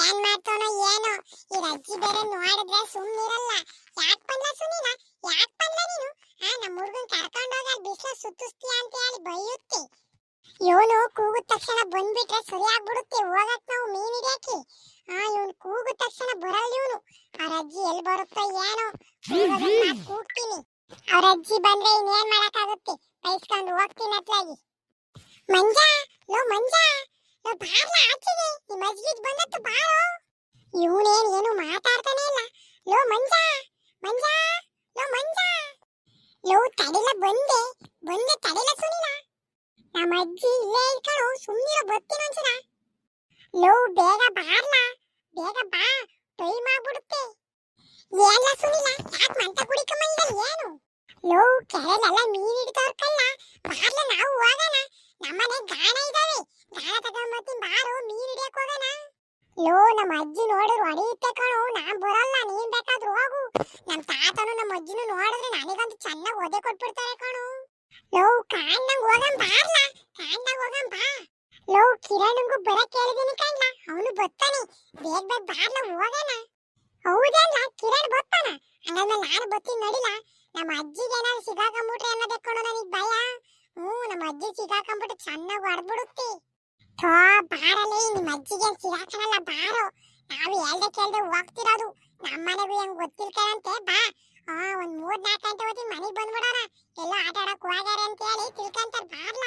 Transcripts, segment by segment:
ಏನ್ ಮಾಡ್ತಾನೋ ಏನೋ? ಈ ಅಜ್ಜಿ ಬೇರೆ ನೋಡಿದ್ರೆ ಸುಮ್ನಿರಲ್ಲ. ಯಾಕ್ ಬಂದ ಸುನಿಲ? ಯಾಕ್ ಬಂದ ನೀನು? ಆ ನಮ್ಮ ಹುಡುಗನ್ ಹೋಗಿ ಬಿಸ್ಲ ಸುತ್ತಿಸ್ತೀಯ ಅಂತ ಹೇಳಿ ಬೈಯುತ್ತೆ. ಇವನು ಕೂಗಿದ ತಕ್ಷಣ ಬಂದ್ಬಿಟ್ರೆ ಸರಿ ಆಗ್ಬಿಡುತ್ತೆ ಹೋಗಕ್ ನಾವು ಮೀನ್ ಹಿಡಿಯಕ್ಕೆ ಆ, ಇವನು ಕೂಗಿದ ತಕ್ಷಣ ಬರಲ್ಲ ಇವನು. ಆ ಅಜ್ಜಿ ಎಲ್ಲಿ ಬರುತ್ತೋ ಏನೋ? ಕೂಗ್ತೀನಿ. ಅವ್ರ ಅಜ್ಜಿ ಬಂದ್ರೆ ಇನ್ನೇನ್ ಮಾಡಕ್ಕಾಗುತ್ತೆ? ಬೈಸ್ಕೊಂಡು ಹೋಗ್ತೀನಿ ಅತ್ಲಾಗಿ ಮಂಜಾ? ಲೋ ಮಂಜಾ? ಬಾರ್ಲ ಆಚೆಗೆ ಈ ಮಜ್ಜಿಗೆ ಬಂದತ್ತು ಬಾರೋ. ಇವನೇನ್ ಏನು ಮಾತಾಡ್ತಾನೆ ಇಲ್ಲ. ಲೋ ಮಂಜ ಮಂಜ, ಲೋ ಮಂಜ. ಲೋ ತಡಿಲ ಬಂದೆ ಬಂದೆ ತಡಿಲ ಸುನಿಲ. ನಮ್ಮ ಅಜ್ಜಿ ಇಲ್ಲೇ ಇಟ್ಕೊಂಡು ಸುಮ್ಮನೆ ಬರ್ತೀನಿ ಒಂದ್ಸಲ ಲೋ ಬೇಗ ಬಾರ್ಲ, ಬೇಗ ಬಾ ಟೈಮ್ ಆಗ್ಬಿಡುತ್ತೆ ಏನ್ಲ ಸುನಿಲ, ಯಾಕೆ ಮಂಟ ಕುಡಿಕೊಂಬಂದ ಏನು? ಲೋ ಕೆರೆಲೆಲ್ಲ ಮೀನು ಹಿಡಿದವ್ರ ಬಾರ್ಲ ನಾವು ಹೋಗೋಣ. ನಮ್ಮನೆ ಗಾಣ ಇದಾವೆ. ಗಾಣ ತಗೊಂಬತ್ತೀನಿ ಬಾರು, ಮೀನ್ ಹಿಡಿಯಕ್ ಹೋಗೋಣ. ಲೋ, ನಮ್ಮ ಅಜ್ಜಿ ನೋಡಿದ್ರು ಹೊಡೆಯುತ್ತೆ ಕಣೋ, ನಾನ್ ಬರಲ್ಲ, ನೀನ್ ಬೇಕಾದ್ರು ಹೋಗು. ನಮ್ ತಾತನು ನಮ್ಮ ಅಜ್ಜಿನು ನೋಡಿದ್ರೆ ನನಗಂತೂ ಚೆನ್ನಾಗಿ ಒದೆ ಕೊಟ್ಬಿಡ್ತಾರೆ ಕಣೋ. ಲೋ, ಕಾಣ್ದಂಗ್ ಹೋಗಂ ಬಾರ್ಲ ಕಾಣ್ದಂಗ್ ಹೋಗಂ ಬಾ ಲೋ, ಕಿರಣಂಗೂ ಬರಕ್ ಹೇಳಿದೀನಿ ಕಣ್ಲ. ಅವನು ಬರ್ತಾನೆ. ಬೇಗ ಬೇಗ ಬಾರ್ಲ, ಹೋಗೋಣ. ಹೌದಲ್ಲ, ಕಿರಣ್ ಬರ್ತಾನ. ಹಂಗಂದ್ರೆ ನಾನು ಬರ್ತೀನಿ ನಡಿಲ್ಲ ನಮ್ಮ ಅಜ್ಜಿಗೆ ಏನಾದ್ರು ಸಿಗಾಕೊಂಬಿಟ್ರೆ ಅನ್ನೋದೇ ಕಣೋ ನನಗ್ ಭಯ. ಹ್ಞೂ, ನಮ್ಮ ಅಜ್ಜಿ ಸಿಗಾಕೊಂಬಿಟ್ಟು ಚೆನ್ನಾಗಿ ಹೊಡೆದ್ಬಿಡುತ್ತೆ ಥೋ, ಬಾರಲೇ, ನಿಮ್ಮ ಅಜ್ಜಿಗೆ ಸಿಗಾಕಣಲ್ಲ ಬಾರೋ. ನಾವು ಹೇಳ್ದೆ ಕೇಳ್ದೆ ಹೋಗ್ತಿರೋದು. ನಮ್ಮನೆಗೂ ಹೆಂಗ್ ಗೊತ್ತಿಲ್ಕರಂತೆ ಬಾ. ಆ, ಒಂದ್ ಮೂರ್ ನಾಲ್ಕು ಗಂಟೆ ಹೊತ್ತಿಗೆ ಮನೆಗೆ ಬಂದ್ಬಿಡೋಣ. ಎಲ್ಲೋ ಆಟ ಆಡಕ್ ಹೋಗ್ಯಾರ ಅಂತ ಹೇಳಿ ತಿಳ್ಕೊಂತಾರ, ಬಾರ್ಲ.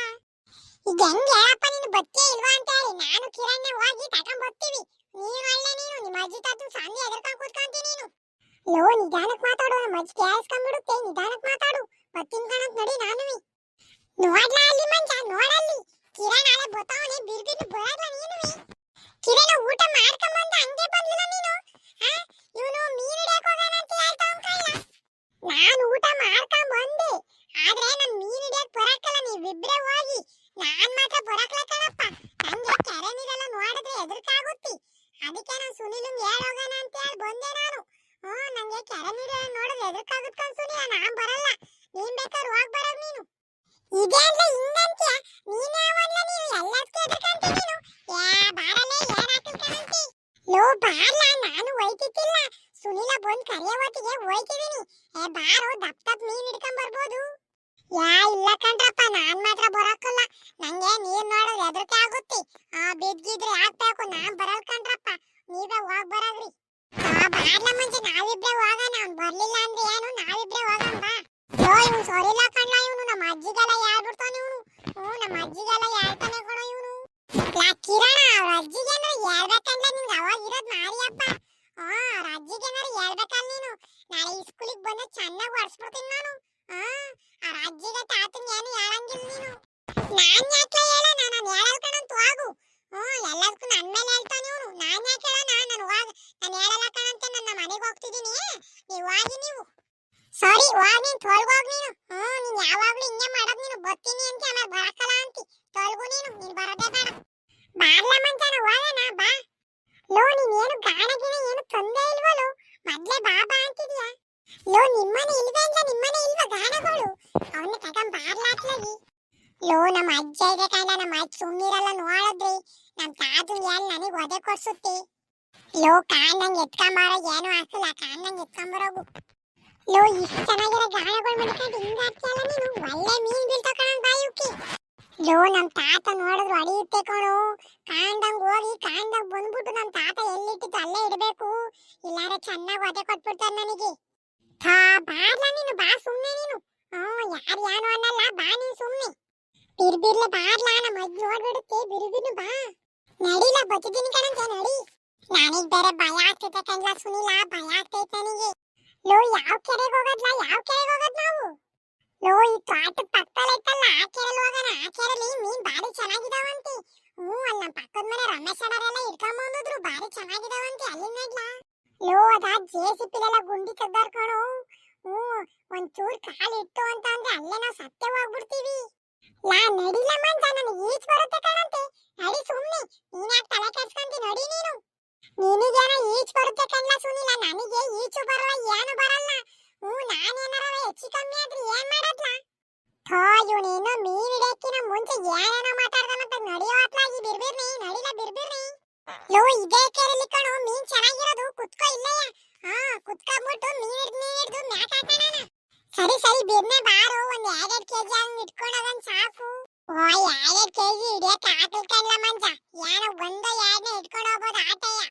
ಈಗ ಹೆಂಗ್ ಹೇಳಪ್ಪ ನೀನು ಬತ್ತೆ ಇಲ್ವಾ ಅಂತ ಹೇಳಿ. ನಾನು ಕಿರಣ್ಣ ಹೋಗಿ ತಕೊಂಡ್ ಬರ್ತೀವಿ. ನೀನು ಅಲ್ಲೇ ನೀನು, ನಿಮ್ಮ ಅಜ್ಜಿ ತಾತು ಸಂಜೆ ಎದುರ್ಕೊಂಡ್ ಕೂತ್ಕೊಂತಿ ನೀನು. ಲೋ, ನಿಧಾನಕ್ ಮಾತಾಡು, ನಮ್ಮ ಅಜ್ಜಿ ಕೇಳಿಸ್ಕೊಂಡ್ಬಿಡುತ್ತೆ ನಿಧಾನಕ್ ಮಾತಾಡು. ಬತ್ತಿನ ಕಣಕ್ ನಡಿ, ನಾನುವಿ. ನೋಡ್ಲಾ ಅಲ್ಲಿ ಮಂಜ ನೋಡಲ್ಲಿ ಕಿರಣ್ ಅಲೆ ಬತ್ತಾವನೆ ಬಿರ್ಬಿಟ್ಟು ಬರಲ್ಲ ನೀನುವಿ ಕಿರಣ್ ಊಟ ಮಾಡ್ಕೊಂಡ್ ಬಂದ ಹಂಗೆ ಬಂದಿಲ್ಲ ನೀನು ಹಾ ಇವನು ಮೀನ್ ಹಿಡಿಯಕ್ ಹೋಗೋಣ ಅಂತ ಹೇಳ್ತಾವ್ ಕೈಲ ನಾನು ಊಟ ಮಾಡ್ಕೊಂಡ್ ಬಂದೆ ಆದ್ರೆ ನನ್ ಮೀನ್ ಹಿಡಿಯಕ್ ಬರಕ್ಕಲ್ಲ ನೀವಿಬ್ರೇ ಹೋಗಿ ನಾನ್ ಮಾತ್ರ ಬರಕ್ಲ ಕಣಪ್ಪ ನಂಗೆ ಕೆರೆ ನೀರೆಲ್ಲ ನೋಡಿದ್ರೆ ಹೆದರ್ಕಾಗುತ್ತೆ ಅದಕ್ಕೆ ನಾನು ಸುನಿಲಂಗ್ ಹೇಳೋಗೋಣ ಅಂತ ಹೇಳಿ ಬಂದೆ ನಾನು ಹ್ಞೂ ನಂಗೆ ಕೆರೆ ನೀರೆಲ್ಲ ನೋಡಿದ್ರೆ ಹೆದರ್ಕಾಗುತ್ತೆ ಕಣ್ ಸುನಿಲ ನಾನ್ ಬರಲ್ಲ ನೀನ್ ಬೇಕಾದ್ರೆ ಹೋಗ್ ಬರೋದ್ ನೀನು ಇದೇ ಅಂದ್ರೆ ಹಿಂಗಂತ್ಯ ನೀನ್ ಯಾವಲ್ಲ ನೀನು ಎಲ್ಲದಕ್ಕೂ ಹೆದರ್ಕಂತಿ ನೀನು ಯಾ ಬಾರಲೇ ಏನ್ ಹಾಕಿಸ್ಕೊಂತಿ ಲೋ ಬಾರ್ಲ ನಾನು ಒಯ್ತಿತ್ತಿಲ್ಲ ಸುನಿಲ ಬಂದ್ ಕರಿಯ ಹೊತ್ತಿಗೆ ಹೋಯ್ತಿದೀನಿ ಏ ಬಾರೋ ದಪ್ಪ ದಪ್ಪ ಮೀನ್ ಹಿಡ್ಕೊಂಡ್ ಬರ್ಬೋದು? ಯಾ, ಇಲ್ಲ ಕಣ್ರಪ್ಪ, ನಾನ್ ಮಾತ್ರ ಬರಕ್ಕಲ್ಲ ನಂಗೆ ನೀರ್ ನೋಡೋದು ಹೆದರಿಕೆ ಆಗುತ್ತೆ. ಆ ಬಿದ್ದಿದ್ರೆ ಆಗ್ಬೇಕು ನಾನ್ ಬರಲ್ ಕಣ್ರಪ್ಪ. ನೀವೇ ಹೋಗ್ ಬರದ್ರಿ. ಆ ಬಾರ್ಲ ಮುಂಚೆ ನಾವಿಬ್ರೆ ಹೋಗೋಣ. ಅವ್ನ್ ಬರ್ಲಿಲ್ಲ ಅಂದ್ರೆ ಏನು? ನಾವಿಬ್ರೆ ಹೋಗೋಣ, ಬಾ. ಯೋ, ಇವ್ನು ಸರಿಲ್ಲ ಕಣ್ಲ, ಇವನು. ನಮ್ಮ ಅಜ್ಜಿಗೆಲ್ಲ ಹೇಳ್ಬಿಡ್ತಾನೆ ಇವನು? ಹ್ಞೂ, ನಮ್ಮ ಅಜ್ಜಿಗೆಲ್ಲ ಯಾರ್ತಾನೆ ಕೊಡೋ ಇವನು? ಕಿರಣ, ಅವ್ರ ಅಜ್ಜಿಗೆ ಯಾರ್ಬೇಕಂದ್ರೆ ನಿಂಗೆ ಅವಾಗ ಇರೋದ್ ಮಾರಿಯಪ್ಪ. ಹಾ ಅವ್ರ ಅಜ್ಜಿಗೆ ಹೇಳ್ಬೇಕಲ್ಲ ನೀನು. ನಾಳೆ ಸ್ಕೂಲಿಗೆ ಬಂದು ಚೆನ್ನಾಗಿ ಹೊಡ್ಸ್ಬಿಡ್ತೀನಿ ನಾನು. ಹಾ ಆ ಅಜ್ಜಿಗೆ ತಾತಂಗೆ ಏನು ನೀನು. ನಾನ್ ಯಾಕೆ ಹೇಳ? ನಾನು ಹೇಳಲ್ ಕಣಂತ ಹೋಗು ಹ್ಞೂ ಎಲ್ಲದಕ್ಕೂ ನನ್ನ ಮೇಲೆ ಹೇಳ್ತಾನೆ ನಾನ್ ಹೋಗ ನಾನು ನನ್ನ ಮನೆಗೆ ಹೋಗ್ತಿದ್ದೀನಿ. ನೀವು ಹೋಗಿ ನೀವು. ಸರಿ, ಹೋಗ್ ನೀನ್, ತೊಳ್ಗ್ ಹೋಗ್ ನೀನು. ಹ್ಞೂ, ನೀನ್ ಯಾವಾಗಲೂ ಹಿಂಗೆ ಮಾಡೋದ್ ನೀನು. ಬರ್ತೀನಿ ಅಂತ, ಆಮೇಲೆ ಬರಕಲ್ಲ ಅಂತಿ. ತೊಳ್ಗು ನೀನು. ನೀನ್ ಬರೋದೇ ಬೇಡ. ಬಾರ್ಲ ಮಂಚನ ಹೋಗೋಣ, ಬಾ. ಲೋ, ನೀನೇನು ಗಾಣಗಿನ ಏನು ತಂದೆ ಇಲ್ವಲ್ಲೋ ಮೊದ್ಲೇ ಬಾಬಾ ಅಂತಿದ್ಯಾ? ಲೋ, ನಿಮ್ಮನೆ ಇಲ್ವೇ ಇಲ್ಲ, ನಿಮ್ಮನೆ ಇಲ್ವಾ ಗಾಣಗಳು? ಅವನ್ನ ತಗೊಂಡ್ ಬಾರ್ಲಾತ್ಲಗಿ. ಲೋ, ನಮ್ಮ ಅಜ್ಜ ಇದೆ ಕಾಲ ನಮ್ಮ ಅಜ್ಜ ಸುಮ್ಮನಿರಲ್ಲ ನೋಡಿದ್ರಿ ನಮ್ಮ ತಾತು ಏನ್ ನನಗೆ ಒದೆ ಕೊಡ್ಸುತ್ತೆ? ಲೋ ಕಾಂದಂಗ್ ಎತ್ಕೊಂಬಾರೋ ಏನು ಹಾಕಲ್ಲ ಕಾಂದಂಗ್ ಎತ್ಕೊಂಬರೋಗು. ಲೋ, ಇಷ್ಟು ಚೆನ್ನಾಗಿರೋ ಗಾಣಗಳು ಮಾಡ್ಕೊಂಡು ಹಿಂಗ ಹಾಕ್ತಿಯಲ್ಲ ನೀನು? ಒಳ್ಳೆ ಮೀನ್ ಬಾಯುಕಿ ಲೋ ನಮ್ ತಾತ ನೋಡಿದ್ರು ಅಡಿಯುತ್ತೆ ಕಣು. ಕಾಂದಂಗ್ ಹೋಗಿ ಕಾಂದಂಗ್ ಬಂದ್ಬಿಟ್ಟು ನಮ್ ತಾತ ಎಲ್ಲಿಟ್ಟಿತ್ತು ಅಲ್ಲೇ ಇಡಬೇಕು. ಇಲ್ಲಾರೆ ಚೆನ್ನಾಗಿ ಒದೆ ಕೊಟ್ಬಿಡ್ತಾರೆ ನನಗೆ. ಥಾ, ಬಾರ್ಲ ನೀನು, ಬಾ ಸುಮ್ನೆ ನೀನು. ಹ್ಞೂ, ಯಾರು ಏನು ಅನ್ನಲ್ಲ, ಬಾ ನೀನ್ ಸುಮ್ನೆ. ಬಿರ್ಬಿರ್ಲೆ ಬಾರ್ಲ ನಮ್ಮ ಅಜ್ಜಿ ನೋಡ್ಬಿಡುತ್ತೆ. ಬಿರ್ಬಿರ್ನು ಬಾ. ನಡಿಲ ಬಚ್ಚಿದ್ದೀನಿ ಕಣಂತೆ ನಡಿ. ನನಗ್ ಬೇರೆ ಭಯ ಆಗ್ತೈತೆ ಕಣ್ಲ ಸುನಿಲ, ಭಯ ಆಗ್ತೈತೆ ನನಗೆ. ಲೋ, ಯಾವ ಕೆರೆಗೆ ಹೋಗೋದ್ಲ? ಯಾವ ಕೆರೆಗೆ ಹೋಗೋದ್ ನಾವು? ಲೋ, ಈ ತೋಟದ ಪಕ್ಕದಲ್ಲಿ ಐತಲ್ಲ, ಆ ಕೆರೆಲ್ ಹೋಗೋಣ, ಆ ಕೆರೆಲಿ ಮೀನ್ ಬಾರಿ ಚೆನ್ನಾಗಿದಾವಂತೆ. ಹ್ಞೂ ಅಲ್ಲಿ ನಮ್ಮ ಪಕ್ಕದ ಮನೆ ರಮೇಶ್ ಅಣ್ಣರೆಲ್ಲ ಇಟ್ಕೊಂಬಂದಿದ್ರು ಬಾರಿ ಚೆನ್ನಾಗಿದಾವಂತೆ ಅಲ್ಲಿ ನಡ್ಲಾ ಲೋ, ಅದ ಜೆ ಸಿ ಪಿಲೆಲ್ಲ ಗುಂಡಿ ತೆಗ್ದಾರ್ ಕಣೋ. ಹ್ಞೂ, ಒಂಚೂರು ಕಾಲು ಇಟ್ಟು ಅಂತ ಅಂದ್ರೆ ಅಲ್ಲೇ ನಾವು ಸತ್ಯ ಹೋಗ್ಬಿಡ್ತೀವಿ ಲಾ, ನಡಿಲ ಮಂಜ ನನಗೆ ಈಜ್ ಬರುತ್ತೆ ಕಣಂತೆ. ನಡಿ ಸುಮ್ನೆ ನೀನ್ ಯಾಕೆ ತಲೆ ಕೆಡ್ಸ್ಕೊಂತಿ ನಡಿ ನೀನು. ನಿನಗೇನ ಈಜ್ ಬರುತ್ತೆ ಕಣ್ಣ ಸುನಿಲ, ನನಗೆ ಈಜು ಬರಲ್ಲ, ಏನು ಬರಲ್ಲ. ಹ್ಞೂ ನಾನೇನಾರ ಕಮ್ಮಿ ಆದ್ರೆ ಥೋ ಮೀನ್ ಮುಂಚೆ ಏನೇನೋ ಮಾತಾಡ್ದಾನಂತ ನಡೆಯೋ ಅತ್ಲಾಗಿ ಬಿರ್ಬಿರ್ನಿ, ನಡಿಲ ಬಿರ್ಬಿರ್ನಿ. ಲೋ, ಇದೇ ಕೆರೆಲಿ ಕಣೋ, ಮೀನ್ ಚೆನ್ನಾಗಿರೋದು, ಕುತ್ಕೋ ಇಲ್ಲಯ್ಯ ಹಾ ಕುತ್ಕೊಂಡ್ಬಿಟ್ಟು ಮೀನ್ ಹಿಡ್ದು ಮೀನ್ ಹಿಡ್ದು ಹಾಕೋಣ ಸರಿ ಸರಿ, ಬಿರ್ನೆ ಕೆಜಿ ಸಾಕು ಓ, ಎರಡೆರಡು ಕೆಜಿ ಹಿಡಿಯಕ್ ಆಗ್ಲಿಕ್ಕಲ್ಲ ಮಂಜ. ಏನೋ ಒಂದು ಎರಡನೇ ಇಟ್ಕೊಂಡು ಹೋಗ್ಬೋದು ಆಟಯ್ಯ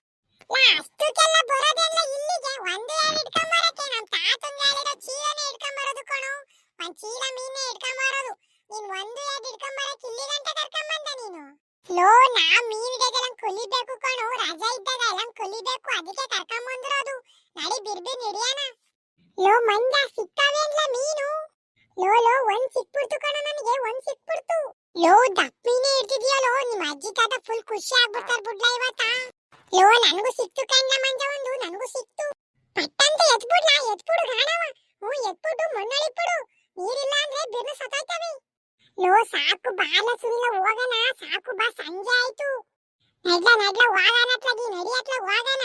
ಎತ್ಬಿಟ್ಟು ಮಣ್ಣೊಳಿಬಿಡು ನೀರಿಲ್ಲ ಅಂದ್ರೆ ಬಿರ್ನ ಸತಾಯ್ತವೆ. ಲೋ, ಸಾಕು ಬಾಲ ಸುರಿಲ ಹೋಗಣ, ಸಾಕು ಬಾ, ಸಂಜೆ ಆಯ್ತು. ನಡ್ಲ ನಡ್ಲ, ಹೋಗಣ ಅತ್ಲಾಗಿ, ನಡಿ ಅತ್ಲಾಗ, ಹೋಗಣ.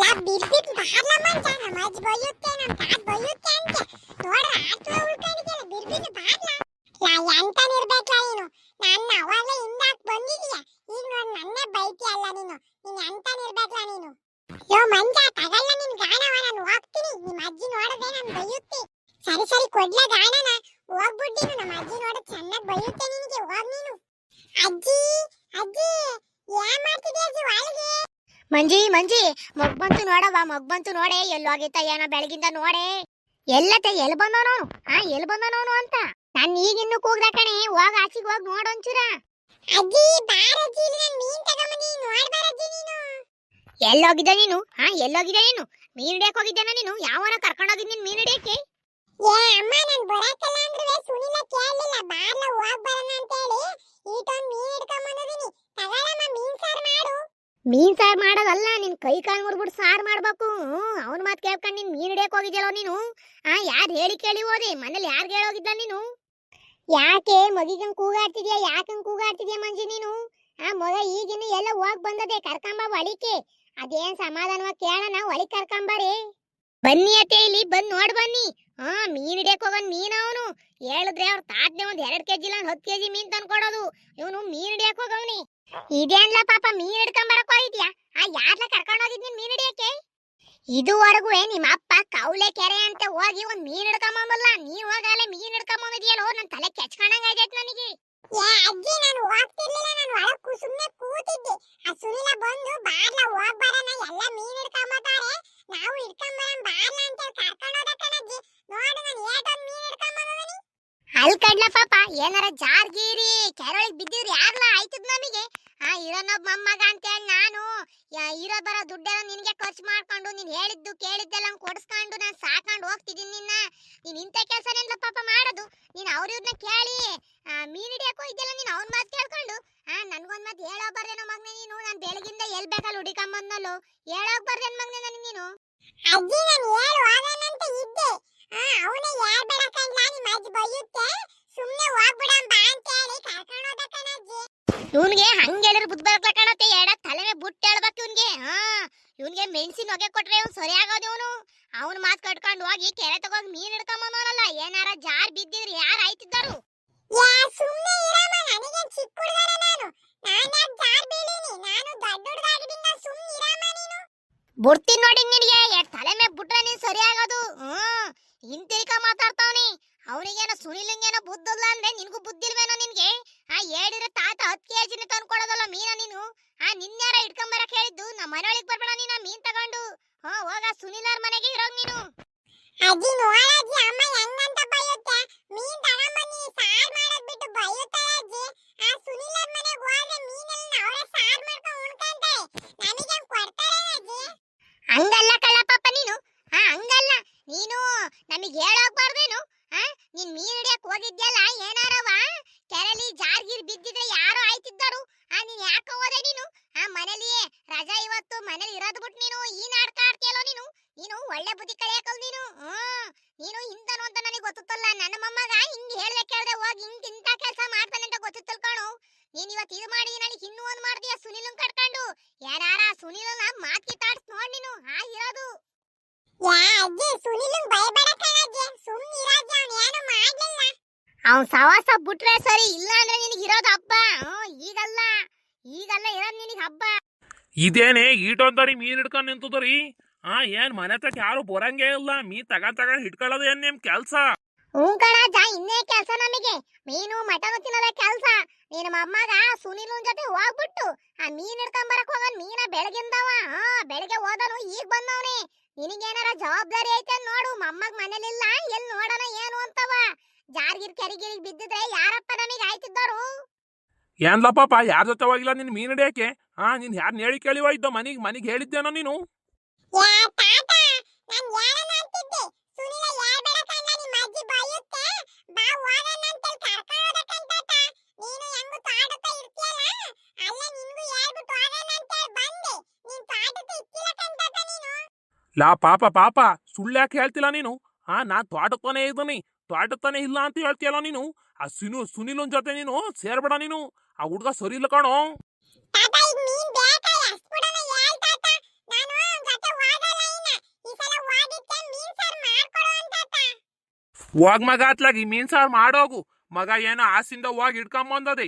ಯಾ ಬಿರ್ಬಿಟ್ ಬಿರ್ ಬಾರ್ಲ ಮಂಜ ನಮ್ಮ ಅಜ್ಜ ಬಯ್ಯುತ್ತೆ ನಮ್ಮ ತಾತ ಬಯ್ಯುತ್ತೆ ಅಂತೆ. ನೋಡ್ರ ಆತ್ಲ ಉಳ್ಕೊಂಡಿದ್ಯಲ್ಲ ಬಿರ್ಬಿಟ್ ಬಾರ್ಲ. ಯಾ ಎಂತ ಎಂತನಿರ್ಬೇಕ್ಲಾ ನೀನು? ನನ್ನ ಅವಾಗ್ಲೇ ಹಿಂದಾಕ್ ಬಂದಿದೀಯ? ಈಗ ನೋಡ್, ನನ್ನೇ ಬೈತಿಯಲ್ಲ ನೀನು? ನೀನ್ ಎಂತನಿರ್ಬೇಕ್ಲಾ ನೀನು? ಯೋ ಮಂಜ, ತಗಲ್ಲ ನಿನ್ ಗಾಣವ ನಾನು ಹೋಗ್ತೀನಿ ನಿಮ್ಮ ಅಜ್ಜಿ ನೋಡದೆ ನಾನು ಬೈಯುತ್ತೆ. ಸರಿ ಸರಿ ಕೊಡ್ಲ ಗಾಣನ? ಹೋಗ್ಬಿಟ್ಟಿನು ನಮ್ಮ ಅಜ್ಜಿ ನೋಡ ಚೆನ್ನಾಗಿ ಬೈಯುತ್ತೆ ನಿನಗೆ ಹೋಗ್ ನೀನು. ಅಜ್ಜಿ ಅಜ್ಜಿ ಏನ್ ಮಾಡ್ತಿದ್ದೆ ಅಜ್ಜಿ ಒಳಗೆ ಮಂಜಿ ಮಂಜಿ ಮಗ್ ಬಂತು ನೋಡವ್ವ ಮಗ್ ಬಂತು ನೋಡೆ ಎಲ್ಲೋಗಿತ್ತ ಏನೋ ಬೆಳಗಿಂದ ನೋಡೆ. ಎಲ್ಲತೆ ಎಲ್ ಬಂದವನು? ಆ ಎಲ್ ಬಂದನೋನು ಅಂತ? ನಾನ್ ಈಗಿನ್ನು ಕೂಗ್ದ ಕಣೆ ಹೋಗ ಆಚಿಗೆ ಹೋಗ್ ನೋಡೊಂಚೂರ ಅಜ್ಜಿ ಬಾರ ಅಜ್ಜಿ ಇಲ್ಲಿ ನಾನು ಮೀನ್ ತಗೊಂಬಂದಿ ನೋಡ್ಬಾರ ಅಜ್ಜಿ ನೀನು. ಎಲ್ಲೋಗಿದ್ದ ನೀನು? ಹಾ ಎಲ್ಲೋಗಿದ್ದ ನೀನು? ಮೀನ್ ಹಿಡಿಯಕ್ ಹೋಗಿದ್ದೇನ ನೀನು? ಯಾವನ ಕರ್ಕೊಂಡೋಗಿದ್ ನೀನ್ ಮೀನ್ ಹಿಡಿಯಕ್ಕೆ ಏ ಅಮ್ಮ ನಾನು ಬರಕಲ್ಲ ಅಂದ್ರೆ ಸುನಿಲ ಕೇಳಲಿಲ್ಲ. ಬಾರ್ಲ ಹೋಗ್ ಬರೋಣ ಅಂತ ಹೇಳಿ ಈಟೊಂದ್ ಮೀನ್ ಹಿಡ್ಕೊಂಡ್ ಬಂದಿದೀನಿ ತಗೊಳಮ್ಮ ಮೀನ್ ಸಾರ್ ಮಾಡು. ಮೀನ್ ಸಾರ್ ಮಾಡೋದಲ್ಲ ನಿನ್ ಕೈ ಕಾಲ್ ಮುರ್ಬಿಟ್ಟು ಸಾರ್ ಮಾಡ್ಬೇಕು. ಅವನ ಮಾತ್ ಕೇಳ್ಕೊಂಡು ನೀನ್ ಮೀನ್ ಹಿಡಿಯಕ್ ಹೋಗಿದ್ಯಲ್ಲೋ ನೀನು? ಆ ಯಾರ್ ಹೇಳಿ ಕೇಳಿ ಹೋದೆ? ಮನೇಲಿ ಯಾರ್ ಹೇಳೋಗಿದ್ದ ನೀನು? ಯಾಕೆ ಮಗಿಗಂಗ್ ಕೂಗಾಡ್ತಿದ್ಯಾ? ಯಾಕಂಗ್ ಕೂಗಾಡ್ತಿದ್ಯಾ ಮಂಜಿ ನೀನು? ಆ ಮಗ ಈಗಿನ ಎಲ್ಲ ಹೋಗ್ ಬಂದದೆ ಕರ್ಕೊಂಬ ಒಳಿಕೆ. ಅದೇನ್ ಸಮಾಧಾನವಾಗಿ ಕೇಳೋಣ ಒಳಿಕ್ ಕರ್ಕೊಂಬರಿ ಬನ್ನಿ ಅತ್ತೆ ಇಲ್ಲಿ ಬಂದ್ ನೋಡ್ ಬನ್ನಿ. ಹಾ, ಮೀನ್ ಹಿಡಿಯಕ್ ಹೋಗನ್ ಮೀನ್ ಅವನು. ಹೇಳಿದ್ರೆ ಅವ್ರ ತಾತ್ನೆ ಒಂದ್ ಎರಡ್ ಕೆಜಿ ಇಲ್ಲ ಹತ್ತು ಕೆಜಿ ಮೀನ್ ತಂದ್ಕೊಡೋದು ಇವನು ಮೀನ್ ಹಿಡಿಯಕ್ ಹೋಗವ್ನಿ. ಇದೇನ್ಲ ಪಾಪ ಮೀನ್ ಹಿಡ್ಕೊಂಡ್ ಬರಕ್ ಹೋಗಿದ್ಯಾ? ಆ ಯಾರ್ಲ ಕರ್ಕೊಂಡ್ ಹೋಗಿದ್ ನೀನ್ ಮೀನ್ ಹಿಡಿಯಕ್ಕೆ? ಇದುವರೆಗೂ ನಿಮ್ಮ ಅಪ್ಪ ಕೌಲೆ ಕೆರೆ ಅಂತ ಹೋಗಿ ಒಂದ್ ಮೀನ್ ಹಿಡ್ಕೊಂಬಲ್ಲ ನೀನ್ ಹೋಗಲ್ಲ ಮೀನ್ ಹಿಡ್ಕೊಂಬಂದಿದ್ಯಲ್ಲೋ ನನ್ ತಲೆ ಕೆಚ್ಕೊಂಡಂಗ್ ಆಗೈತ್ ನನಗೆ. ಅಜ್ಜಿ, ನಾನು ಹೋಗ್ತಿರ್ಲಿಲ್ಲ. ನಾನು ಒಳಗ್ ಸುಮ್ನೆ ಕೂತಿದ್ದೆ. ಆ ಸುನಿಲ ಬಂದು ಬಾರ್ಲ ಹೋಗ್ ಬರೋಣ ಎಲ್ಲ ಮೀನ್ ಹಿಡ್ಕೊಂಬತ್ತಾರೆ ನಾವು ಹಿಡ್ಕೊಂಬರಂ ಬಾರ್ಲ ಅಲ್ ಪಾಪ ಏನಾರ ಜಾರ್ಗೀರಿ, ಕೆರೊಳಗ್ ಬಿದ್ದಿದ್ರೆ ಯಾರ್ಲ ಆಯ್ತದ್ ನಮಗೆ? ಆ ಇರೋನೊಬ್ಬ ಮೊಮ್ಮಗ ಅಂತೇಳಿ ನಾನು. ಇರೋ ಬರೋ ದುಡ್ಡೆಲ್ಲ ನಿನಗೆ ಖರ್ಚು ಮಾಡ್ಕೊಂಡು, ನೀನ್ ಹೇಳಿದ್ದು ಕೇಳಿದ್ದೆಲ್ಲ ಕೊಡಿಸ್ಕೊಂಡು ನಾನು ಸಾಕೊಂಡು ಹೋಗ್ತಿದ್ದೀನಿ ನಿನ್ನ. ನೀನ್ ಇಂಥ ಕೆಲಸನೆಲ್ಲ ಪಾಪ ಮಾಡೋದು. ನೀನ್ ಅವ್ರ ಇವ್ರನ್ನ ಕೇಳಿ. ಮೀನ್ ಹಿಡಿಯಕ್ಕೋ ಇದೆಯಲ್ಲ ನೀನ್ ಅವ್ನ ಮಾತು ಕೇಳ್ಕೊಂಡು. ಆ, ನನ್ಗೊಂದ್ ಮಾತು ಹೇಳೋ ಬರ್ದೇನೋ ಮಗ್ನೆ ನೀನು. ನಾನು ಬೆಳಗಿಂದ ಎಲ್ ಬೇಕಲ್ಲಿ ಹುಡಿಕೊಂಬಂದಲ್ಲೋ ಹೇಳೋಕ್ ಬರ್ದೇನ್ ಮಗ್ನೆ ನೀನು? ಅಜ್ಜಿ, ನಾನು ಹೇಳು ಹೋಗೋಣ ಅಂತ ಇದ್ದೆ. ಆ ಅವನೇ ಯಾರ್ ಬೇಡಕ್ಕಲ್ಲ ನಿಮ್ಮ ಅಜ್ಜಿ ಬೈಯುತ್ತೆ. ಸುಮ್ನೆ ಹೋಗ್ಬಿಡಂ ಬಾ ಅಂತ ಹೇಳಿ ಕರ್ಕೊಂಡು ಹೋದ ಕಣಜ್ಜಿ. ಇವನ್ಗೆ ಹಂಗೆಲ್ಲರೂ ಬುದ್ಧಿ ಬರ್ಕ್ಲ ಕಾಣತ್ತೆ ಎಡ ತಲೆ ಮೇಲೆ ಬುಟ್ಟು ಹೇಳ್ಬೇಕು ಇವನ್ಗೆ. ಹಾ ಇವನ್ಗೆ ಮೆಣಸಿನ ಹೊಗೆ ಕೊಟ್ರೆ ಇವ್ನು ಸರಿ ಆಗೋದು ಇವನು. ಅವನ ಮಾತು ಕಟ್ಕೊಂಡು ಹೋಗಿ ಕೆರೆ ತಗೊಂಡು ಮೀನ್ ಹಿಡ್ಕೊಂಬಂದವನಲ್ಲ ಏನಾರ ಜಾರ್ ಬಿದ್ದಿದ್ರೆ ಯಾರು ಆಯ್ತಿದ್ದಾರು? ಯಾ ಸುಮ್ನೆ ಇರಮ್ಮ ನನಗೆ ಚಿಕ್ಕ ಹುಡುಗನ ನಾನು. ನಾನು ಯಾಕೆ ಜಾರ್ ಬೀಳೀನಿ? ನಾನು ದೊಡ್ಡ ಸುಮ್ಮನೆ ಇರಮ್ಮ ನೀನು. ಬುಡ್ತೀನಿ ನೋಡಿ ನಿನಗೆ ಎರಡು ತಲೆ ಮೇಲೆ ಬಿಟ್ರೆ ನೀನು ಸರಿ ಆಗೋದು ಹ್ಮ್ ಹಿಂತಿರಿಕ ಮಾತಾಡ್ತಾವ್ನಿ. ಅವನಿಗೇನೋ ಸುನಿಲಿಂಗೇನೋ ಬುದ್ಧಿಲ್ಲ ಅಂದ್ರೆ ನಿನ್ಗೂ ಬುದ್ಧಿಲ್ವೇನೋ ನಿನ್ಗೆ? ಆ ಹೇಳಿದ್ರೆ ತಾತ ಹತ್ತು ಕೆಜಿನ ತಂದ್ಕೊಡೋದಲ್ಲ ಮೀನ ನೀನು? ಆ ನಿನ್ಯಾರ ಇಟ್ಕೊಂಬರಕ್ ಹೇಳಿದ್ದು ನಮ್ಮ ಮನೆಯೊಳಗೆ ಬರ್ಬೇಡ ನೀನ ಮೀನ್ ತಗೊಂಡು. ಹೋಗ ಸುನಿಲಾರ್ ಮನೆಗೆ ಇರೋಗ್ ನೀನು. ಅಜ್ಜಿ ನೋಡಜ್ಜಿ ಅಮ್ಮ ಹೆಂಗಂತ ಬೈಯುತ್ತೆ ಮೀನ್ ತಗೊಂಬನ್ನಿ ಸಾರ್ ಮಾಡೋದ್ ಬಿಟ್ಟು ಬೈಯುತ್ತಾರೆ ಅಜ್ಜಿ ಆ ಸುನಿಲ್ ಅವ್ರ ಮನೆಗೆ ಹೋದ್ರೆ ಮೀನೆಲ್ಲ ಅವರೇ ಸಾರ್ ಮಾಡ್ಕೊಂಡು ಉಣ್ಕೊಂತಾರೆ ನಮಗೆ ಕೊಡ್ತಾರೆ ಅಜ್ಜಿ ಹಂಗಲ್ಲ ಕಳ್ಳ ಪಾಪ ನೀನು ಹಾ ಹಂಗಲ್ಲ ನೀನು ನಮಗೆ ಹೇಳೋಗ್ಬಾರ್ದೇನು ಹಾ ನೀನ್ ಮೀನ್ ಹಿಡಿಯಕ್ ಹೋಗಿದ್ಯಲ್ಲ ಏನಾರವ ಕೆರೆಲಿ ಜಾರ್ಗೀರ್ ಬಿದ್ದಿದ್ರೆ ಯಾರೋ ಆಯ್ತಿದ್ದರು ಆ ನೀನ್ ಯಾಕ ಹೋದೆ ನೀನು ಆ ಮನೇಲಿ ರಜಾ ಇವತ್ತು ಮನೇಲಿ ಇರೋದ್ ಬಿಟ್ಟು ನೀನು ಈ ನಾಟಕ ಆಡ್ತೀಯಲ್ಲೋ ನೀನು ನೀನು ಒಳ್ಳೆ ಬುದ್ಧಿ ಕಲಿಯಕಲ್ ನೀನು ಹ್ಮ್ ನೀನು ಇಂತನು ಅಂತ ನನಗೆ ಗೊತ್ತಲ್ಲ ನನ್ನ ಮೊಮ್ಮಗ ಹಿಂಗ್ ಹೇಳ್ದೆ ಕೇಳ್ದೆ ಹೋಗಿ ಹಿಂಗ್ ಇಂತ ಕೆಲಸ ಮಾಡ್ತಾನೆ ಅಂತ ಗೊತ್ತಿತ್ತಲ್ ಕಾಣು ನೀನ್ ಇವತ್ತು ಇದು ಮಾಡಿ ನನಗೆ ಇನ್ನೂ ಒಂದ್ ಮಾಡ್ತೀಯ ಸುನಿಲನ್ ಕಟ್ಕೊಂಡು ಯಾರಾರ ಸುನಿಲನ ಮಾತ್ ಕಿತ್ತಾಡ್ಸ್ ನೋಡ್ ನೀನು ಆ ಇರೋದು ಯಾ ಅಜ್ಜಿ ಸುನಿಲ್ ಬೈಬೇಡ ಕಣಜ್ಜಿ ಸುಮ್ನೆ ಇರಜ್ಜಿ ಅವ್ನು ಏನು ಮಾಡ್ಲಿಲ್ಲ. ಅವ್ನ್ ಸವಾಸ ಬಿಟ್ರೆ ಸರಿ ಇಲ್ಲ ಅಂದ್ರೆ ನಿನಗೆ ಇರೋದು ಹಬ್ಬ. ಹ್ಮ್, ಈಗಲ್ಲ. ಈಗಲ್ಲ ಇರೋದ್ ನಿನಗೆ ಹಬ್ಬ. ಇದೇನೆ ಈಟೊಂದರಿ ಮೀನ್ ಹಿಡ್ಕೊಂಡ್ ನಿಂತದ್ರಿ. ಆ ಏನ್ ಮನೆ ತಕ ಯಾರು ಬರಂಗೇ ಇಲ್ಲ. ಮೀನ್ ತಗೊಂಡ್ ತಗೊಂಡ್ ಹಿಡ್ಕೊಳ್ಳೋದು ಏನ್ ನಿಮ್ ಕೆಲ್ಸ? ಹ್ಞೂ ಕಣಜ್ಜ ಇನ್ನೇ ಕೆಲಸ ನಮಗೆ. ಮೀನು ಮಟನ್ ತಿನ್ನೋದೇ ಕೆಲಸ. ನಿನ್ನ ಮೊಮ್ಮಗ ಸುನಿಲನ್ ಜೊತೆ ಹೋಗ್ಬಿಟ್ಟು ಆ ಮೀನ್ ಹಿಡ್ಕೊಂಡ್ ಬರಕ್ ಹೋಗನ್ ಮೀನ ಬೆಳಗಿಂದವ. ಹಾ ಬೆಳಗ್ಗೆ ಹೋದನು ಈಗ ಬಂದವನೇ. ನಿನಗೇನಾರ ಜವಾಬ್ದಾರಿ ಐತೆ ನೋಡು ಮೊಮ್ಮಗ್ ಮನೇಲಿಲ್ಲ ಎಲ್ಲಿ ನೋಡೋಣ ಏನು ಅಂತವ. ಜಾರ್ಗಿರ್ ಕೆರಿಗಿರಿಗೆ ಬಿದ್ದಿದ್ರೆ ಯಾರಪ್ಪ ನಮಗೆ ಆಯ್ತಿದ್ದವರು ಏನ್ಲ ಪಾಪ ಯಾರ ಜೊತೆ ಹೋಗಿಲ್ಲ ನಿನ್ ಮೀನ್ ಹಿಡಿಯಕ್ಕೆ ಹಾ ನಿನ್ ಯಾರನ್ನ ಹೇಳಿ ಕೇಳಿವ ಇದ್ದ ಮನಿಗ್ ಮನಿಗ್ ಹೇಳಿದ್ದೇನೋ ನೀನು? ನಾನ್ ಯಾರ್ ಹೆಂಗು ಇರ್ತೀಯಲ್ಲ ಅಲ್ಲೇ ನಿನ್ಗೂ ಹೇಳ್ಬಿಟ್ಟು ಹೋಗೋಣ ಲಾ ಪಾಪ ಪಾಪ ಸುಳ್ಳು ಯಾಕೆ ಹೇಳ್ತಿಲ್ಲ ನೀನು? ಹಾ ನಾ ತೋಟಕ್ಕನೇ ಇದ್ದೀನಿ. ತೋಟಕ್ಕನೇ ಇಲ್ಲ ಅಂತ ಹೇಳ್ತೀಯಲ್ಲ ನೀನು? ಆ ಸುನು ಸುನಿಲನ್ ಜೊತೆ ನೀನು ಸೇರ್ಬೇಡ ನೀನು? ಆ ಹುಡುಗ ಸರಿ ಇಲ್ಲ ಕಾಣೋ. ಹೋಗ್ ಮಗ ಅತ್ಲಾಗಿ ಮೀನ್ ಸಾರ್ ಮಾಡೋಗು. ಮಗ ಏನೋ ಆಸಿಂದ ಹೋಗಿ ಹಿಡ್ಕೊಂಬಂದದೆ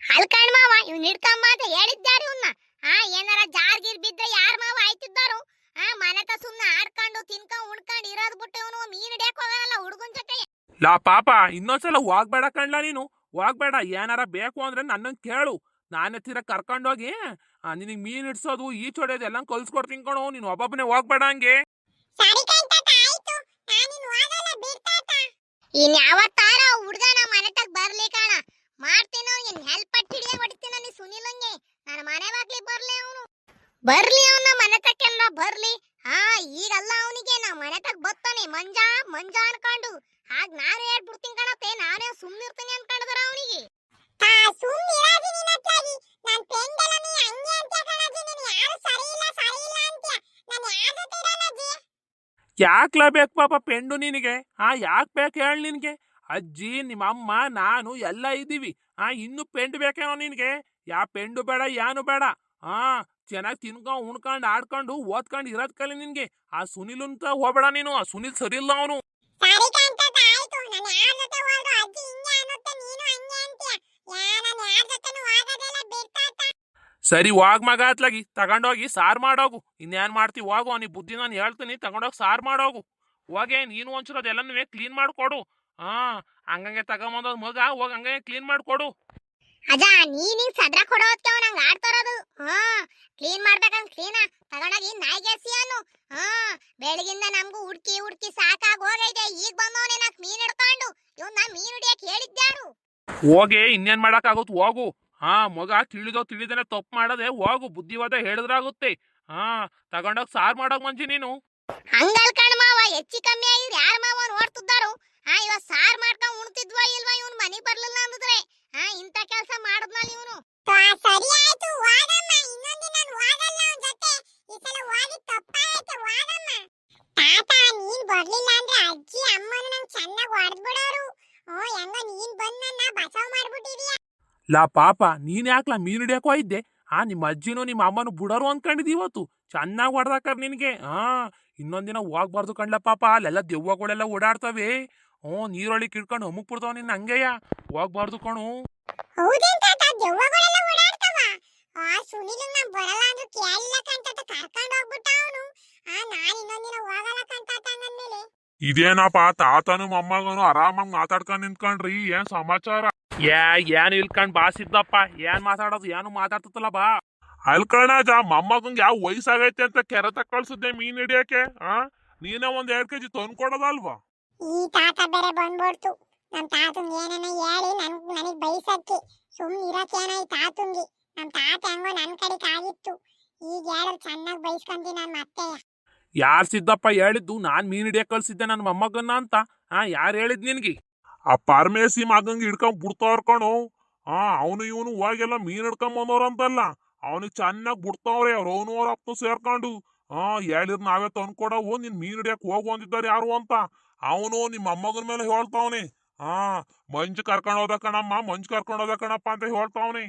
ಅಲ್ಕಂಡ್ ಮಾವ ಇವ್ನ ಹಿಡ್ಕೊಂಬ ಅಂತ ಹೇಳಿದ್ದಾರಿ ಇವ್ನ? ಹಾ ಏನಾರ ಜಾರ್ಗಿರ್ ಬಿದ್ದ ಯಾರ ಮಾವ ಆಯ್ತಿದ್ದಾರು? ಹಾ ಮನೆತ ಸುಮ್ನೆ ಆಡ್ಕೊಂಡು ತಿನ್ಕೊಂಡು ಉಣ್ಕೊಂಡ್ ಇರೋದ್ ಬಿಟ್ಟು ಇವನು ಮೀನ್ ಹಿಡಿಯಕ್ ಹೋಗಲ್ಲ ಹುಡುಗನ್ ಜೊತೆ. ಲಾ ಪಾಪ ಇನ್ನೊಂದ್ಸಲ ಹೋಗ್ಬೇಡ ಕಣ್ಲ ನೀನು. ಹೋಗ್ಬೇಡ ಏನಾರ ಬೇಕು ಅಂದ್ರೆ ನನ್ನನ್ ಕೇಳು. ನಾನೇ ತೀರ ಕರ್ಕೊಂಡೋಗಿ ನಿನಗೆ ಮೀನ್ ಹಿಡ್ಸೋದು ಈಚ್ ಹೊಡೆಯೋದು ಎಲ್ಲ ಕಲ್ಸ್ಕೊಡ್ತೀನಿ ಕಣೋ. ನೀನು ಒಬ್ಬೊಬ್ಬನೇ ಹೋಗ್ಬೇಡ ಹಂಗೆ. ಇನ್ ಯಾವತ್ತಾರ ಹುಡ್ಗ ನಮ್ಮ ಮನೆ ತಗ ಬರ್ಲಿ ಕಾಣ. ಮಾಡ್ತೀನೋ ಇನ್ ಹೆಲ್ಪ್ ಪಟ್ಟು ಹಿಡಿಯ ಹೊಡಿತೀನ ನೀ ಸುನಿಲಂಗೆ ನನ್ನ ಮನೆ ಬರ್ಲಿ ಅವನ ಮನೆ ತಕ್ಕೆಲ್ಲ ಬರ್ಲಿ. ಹಾ ಈಗಲ್ಲ ಅವನಿಗೆ ನಾ ಮನೆ ತಗ ಬತ್ತಾನೆ. ಮಂಜಾ ಮಂಜಾ ಅನ್ಕೊಂಡು. ಹಾಗ ನಾನು ಹೇಳ್ಬಿಡ್ತೀನಿ ಕಣತೆ ನಾನೇ ಸುಮ್ಮನಿರ್ತೀನಿ ಅನ್ಕೊಂಡ್ರ ಅವನಿಗೆ. ಆ ಸುಮ್ನೆ ಇರಾಜಿ ನಿನ್ನ ಹತ್ಲಾಗಿ ನನ್ ಫ್ರೆಂಡ್ ಎಲ್ಲ ನೀ ಹಂಗೆ ಅಂತ ಕಣಜಿ ನೀನು ಯಾರು ಸರಿ ಇಲ್ಲ ಸರಿ ಇಲ್ಲ ಅಂತ್ಯ? ನಾನು ಯಾರ ಜೊತೆ ಇರೋಣಜ್ಜಿ ಯಾಕ್ಲ ಬೇಕು ಪಾಪ ಪೆಂಡು ನಿನಗೆ? ಹಾ ಯಾಕೆ ಬೇಕು ಹೇಳಿ ನಿನಗೆ? ಅಜ್ಜಿ ನಿಮ್ಮ ಅಮ್ಮ ನಾನು ಎಲ್ಲ ಇದ್ದೀವಿ. ಹಾ ಇನ್ನು ಪೆಂಡು ಬೇಕೇನೋ ನಿನಗೆ? ಯಾ ಪೆಂಡು ಬೇಡ ಯಾನು ಬೇಡ. ಹಾ ಚೆನ್ನಾಗಿ ತಿನ್ಕೊಂಡು ಉಣ್ಕೊಂಡು ಆಡ್ಕೊಂಡು ಓದ್ಕೊಂಡು ಇರೋದ್ ಕಲೆ ನಿನ್ಗೆ. ಆ ಸುನಿಲ್ ಅಂತ ಹೋಗ್ಬೇಡ ನೀನು ಆ ಸುನಿಲ್ ಸರಿ ಇಲ್ಲ ಅವನು ಸರಿ ಹೋಗ್ ಮಗ ಅತ್ಲಾಗಿ. ತಗೊಂಡೋಗಿ ಸಾರ್ ಮಾಡೋಗು. ಇನ್ನೇನ್ ಮಾಡ್ತಿ ಹೋಗು ಅವ್ನಿಗೆ ಬುದ್ಧಿ ನಾನು ಹೇಳ್ತೀನಿ ತಗೊಂಡೋಗಿ ಸಾರ್ ಮಾಡೋಗು. ಹೋಗೆ ನೀನು ಒಂಚೂರು ಅದೆಲ್ಲನೂ ಕ್ಲೀನ್ ಮಾಡಿಕೊಡು. ಹಾ ಹಂಗಂಗೆ ತಗೊಂಬಂದ ಮಗ ಹೋಗಿ ಹಂಗಂಗೆ ಕ್ಲೀನ್ ಮಾಡ್ಕೊಡು. ಅಜ ನೀ ನೀ ಸದ್ರ ಕೊಡೋದ್ಕೆ ಅವ್ನ ಹಂಗ ಆಡ್ತಾರದು ಹಾ ಕ್ಲೀನ್ ಮಾಡ್ಬೇಕಂತ ಕ್ಲೀನ ತಗೊಂಡೋಗಿ ನಾಯಿಗೆ ಸಿಯಾನು ಹಾ ಬೆಳಗಿಂದ ನಮಗೂ ಹುಡ್ಕಿ ಹುಡ್ಕಿ ಸಾಕಾಗಿ ಹೋಗೈತೆ. ಈಗ ಬಂದವನೇ ನಾಕ್ ಮೀನ್ ಹಿಡ್ಕೊಂಡು? ಇವ್ನ ನಾ ಮೀನ್ ಹಿಡಿಯಕ್ ಹೇಳಿದ್ದಾರು ಹೋಗಿ ಇನ್ನೇನ್ ಮಾಡಕ್ಕಾಗುತ್ತೆ ಹೋಗು. ಹಾ ಮಗ ತಿಳಿದೋ ತಿಳಿದೇನೆ ತಪ್ಪು ಮಾಡದೆ ಹೋಗು. ಬುದ್ಧಿವಾದ ಹೇಳಿದ್ರಾಗುತ್ತೆ. ಹಾ ತಗೊಂಡೋಗಿ ಸಾರ್ ಮಾಡೋಕ್ ಮಂಜಿ ನೀನು. ಹಂಗಲ್ ಕಣ್ ಮಾವ ಹೆಚ್ಚಿ ಕಮ್ಮಿ ಆಗಿದ್ರೆ ಯಾರ ಮಾವ ನೋಡ್ತಿದ್ದಾರು? ಹಾ ಇವ ಸಾರ್ ಮಾಡ್ಕೊಂಡ್ ಉಣ್ತಿದ್ವಾ ಇಲ್ವಾ ಇವ್ನ್ ಮನೆ ಬರ್ಲಿಲ್ಲ ಅಂದಿದ್ರೆ. ಹಾ ಇಂತ ಕೆಲಸ ಮಾಡಿದ್ನಲ್ಲ ಇವನು. ಸರಿ ಆಯ್ತು ಹೋಗಮ್ಮ. ಇನ್ನೊಂದು ನಾನು ಹೋಗಲ್ಲ ಅವನ ಜೊತೆ. ಈ ಸಲ ಹೋಗಿ ತಪ್ಪಾಯ್ತು ಹೋಗಮ್ಮ. ತಾತ ನೀನ್ ಬರ್ಲಿಲ್ಲ ಅಂದ್ರೆ ಅಜ್ಜಿ ಅಮ್ಮನ ನಂಗೆ ಚೆನ್ನಾಗಿ ಹೊಡೆದ್ಬಿಡೋರು. ಓ ಹೆಂಗ ನೀನ್ ಬಂದ್ ನನ್ನ ಬಚಾವ್ ಮಾಡ್ಬಿಟ್ಟಿದೀಯ. ಲಾ ಪಾಪ ನೀನ್ ಯಾಕ್ಲಾ ಮೀನ್ ಹಿಡಿಯಕ್ ಇದ್ದೆ ಆ ನಿಮ್ಮ ಅಜ್ಜಿನೂ ನಿಮ್ಮ ಅಮ್ಮನು ಬುಡರು ಅನ್ಕಂಡಿದ್ ಇವತ್ತು. ಚೆನ್ನಾಗಿ ಹೊಡೆದಾಕರ್ ನಿನ್ಗೆ. ಹಾ ಇನ್ನೊಂದಿನ ಹೋಗ್ಬಾರ್ದು ಕಣ್ಲ ಪಾಪ. ಅಲ್ಲೆಲ್ಲ ದೆವ್ವಗಳೆಲ್ಲ ಓಡಾಡ್ತವೆ. ಹ್ಞೂ ನೀರೊಳಿ ಕಿಡ್ಕೊಂಡು ಅಮ್ಮಕ್ ಬಿಡ್ತಾವ ನಿನ್ನ ಹಂಗೆಯ? ಹೋಗ್ಬಾರ್ದು ಕಣು. ಹೌದೇನ್ ತಾತ ದೆವ್ವಗಳೆಲ್ಲ ಓಡಾಡ್ತಾವ? ಆ ಸುನಿಲ್ ಬರಲ್ಲ ಅಂದ್ರೆ ಕೇಳಿಲ್ಲ ಕಂತಾತ ಕರ್ಕೊಂಡು ಹೋಗ್ಬಿಟ್ಟ ಅವನು. ಆ ನಾನ್ ಇನ್ನೊಂದಿನ ಹೋಗಲ್ಲ ಕಂತಾತ ಅಂದ್ಮೇಲೆ. ಇದೇನಪ್ಪ ತಾತನು ಮೊಮ್ಮಗನು ಆರಾಮಾಗಿ ಮಾತಾಡ್ಕೊಂಡು ನಿಂತ್ಕೊಂಡ್ರಿ ಏನ್ ಸಮಾಚಾರ? ಯಾ ಏನು ಇಲ್ಕಂಡ್ ಬಾಸಿದ್ದಪ್ಪ ಏನ್ ಮಾತಾಡೋದು ಏನು ಮಾತಾಡ್ತಲ್ಲ ಬಾ. ಅಲ್ಕಣಜ ಮೊಮ್ಮಗಂಗ್ ಯಾವ ವಯಸ್ಸಾಗೈತೆ ಅಂತ ಕೆರೆ ಕಳ್ಸಿದ್ದೆ ಮೀನ್ ಹಿಡಿಯಕ್ಕೆ ಆ? ನೀನೇ ಒಂದ್ ಎರಡ್ ಕೆಜಿ ತಂದ್ಕೊಡೋದಲ್ವಾ? ಈ ತಾತ ಬೇರೆ ಬಂದ್ಬಿಡ್ತು. ನಮ್ಮ ತಾತಂಗ್ ಏನನ ಹೇಳಿ ನನ್, ನನಗ್ ಬೈಸಕ್ಕೆ. ಸುಮ್ನೆ ಇರಕ್ಕೇನ ಈ ತಾತಂಗಿ. ನಮ್ ತಾತ ಹೆಂಗೋ ನನ್ ಕಡೆಗ್ ಆಗಿತ್ತು ಈಗ ಯಾರು ಚೆನ್ನಾಗಿ ಬೈಸ್ಕೊಂಡಿ ನನ್ ಮತ್ತೆ ಯಾರ್ ಸಿದ್ದಪ್ಪ ಹೇಳಿದ್ದು? ನಾನ್ ಮೀನ್ ಹಿಡಿಯಕ್ ಕಳ್ಸಿದ್ದೆ ನನ್ನ ಮೊಮ್ಮಗನ್ನ ಅಂತ. ಹಾ, ಯಾರು ಹೇಳಿದ್ ನಿನ್ಗೆ? ಆ ಪಾರ್ಮೇಸಿ ಮಗಂಗ್ ಹಿಡ್ಕೊಂಡ್ ಬಿಡ್ತಾವ್ರ ಆ, ಅವನು ಇವನು ಹೋಗೆಲ್ಲ ಮೀನ್ ಹಿಡ್ಕೊಂಡ್ ಬಂದವ್ರಂತಲ್ಲ ಅವನಿಗೆ ಚೆನ್ನಾಗ್ ಬಿಡ್ತಾವ್ರೆ, ಅವ್ರ ಅವನು ಅವ್ರ ಅಪ್ಪನು ಸೇರ್ಕೊಂಡು. ಹಾ ಹೇಳಿರ್ ನಾವೇ ತಂದ್ಕೊಡವು, ನಿನ್ ಮೀನ್ ಹಿಡಿಯಕ್ ಹೋಗು ಯಾರು ಅಂತ. ಅವನು ನಿಮ್ಮ ಮೊಮ್ಮಗನ ಮೇಲೆ ಹೇಳ್ತಾವನಿ. ಹಾ ಮಂಜು ಕರ್ಕೊಂಡು ಹೋದ ಕಣಮ್ಮ ಮಂಜು ಕರ್ಕೊಂಡು ಹೋದ ಕಣಪ್ಪ ಅಂತ ಹೇಳ್ತಾವನೆ.